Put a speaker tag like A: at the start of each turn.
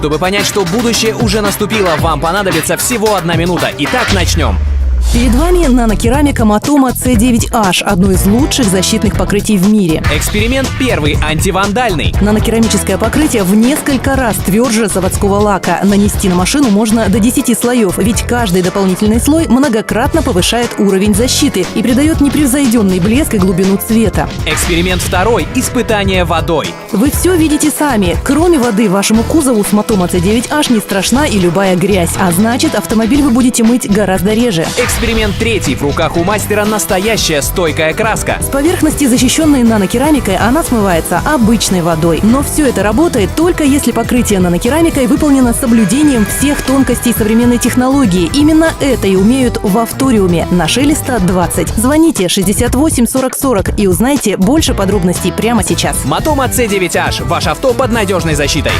A: Чтобы понять, что будущее уже наступило, вам понадобится всего одна минута. Итак, начнем.
B: Перед вами нанокерамика Матома C9H, одно из лучших защитных покрытий в мире.
A: Эксперимент первый, антивандальный.
B: Нанокерамическое покрытие в несколько раз тверже заводского лака. Нанести на машину можно до 10 слоев, ведь каждый дополнительный слой многократно повышает уровень защиты и придает непревзойденный блеск и глубину цвета.
A: Эксперимент второй, испытание водой.
B: Вы все видите сами. Кроме воды, вашему кузову с Матома C9H не страшна и любая грязь, а значит автомобиль вы будете мыть гораздо реже.
A: Эксперимент третий, в руках у мастера настоящая стойкая краска.
B: С поверхности, защищенной нанокерамикой, она смывается обычной водой. Но все это работает только если покрытие нанокерамикой выполнено с соблюдением всех тонкостей современной технологии. Именно это и умеют в Авториуме на Шелеста 20. Звоните 68 40 40 и узнайте больше подробностей прямо сейчас.
A: Матома C9H. Ваш авто под надежной защитой.